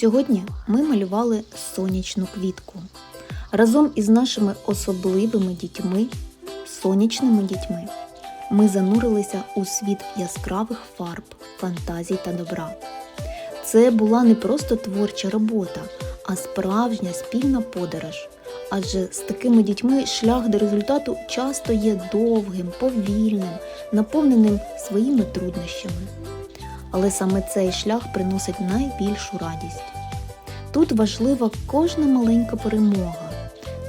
Сьогодні ми малювали сонячну квітку разом із нашими особливими дітьми, сонячними дітьми. Ми занурилися у світ яскравих фарб, фантазій та добра. Це була не просто творча робота, а справжня спільна подорож. Адже з такими дітьми шлях до результату часто є довгим, повільним, наповненим своїми труднощами. Але саме цей шлях приносить найбільшу радість. Тут важлива кожна маленька перемога,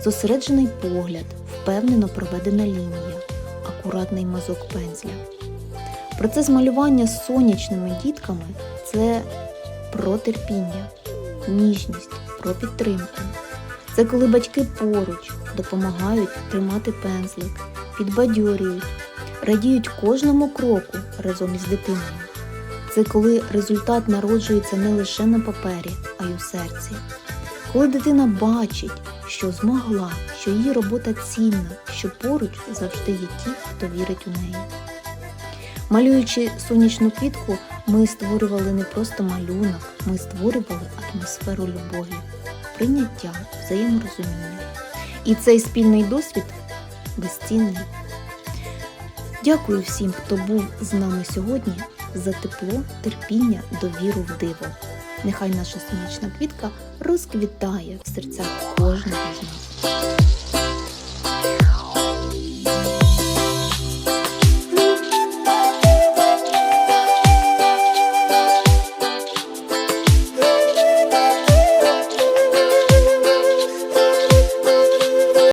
зосереджений погляд, впевнено проведена лінія, акуратний мазок пензля. Процес малювання з сонячними дітками це про терпіння, ніжність, про підтримку. Це коли батьки поруч допомагають тримати пензлик, підбадьорюють, радіють кожному кроку разом із дитиною. Це коли результат народжується не лише на папері, а й у серці. Коли дитина бачить, що змогла, що її робота цінна, що поруч завжди є ті, хто вірить у неї. Малюючи сонячну квітку, ми створювали не просто малюнок, ми створювали атмосферу любові, прийняття, взаєморозуміння. І цей спільний досвід безцінний. Дякую всім, хто був з нами сьогодні за тепло, терпіння, довіру в диво. Нехай наша сонячна квітка розквітає в серцях кожного з нас.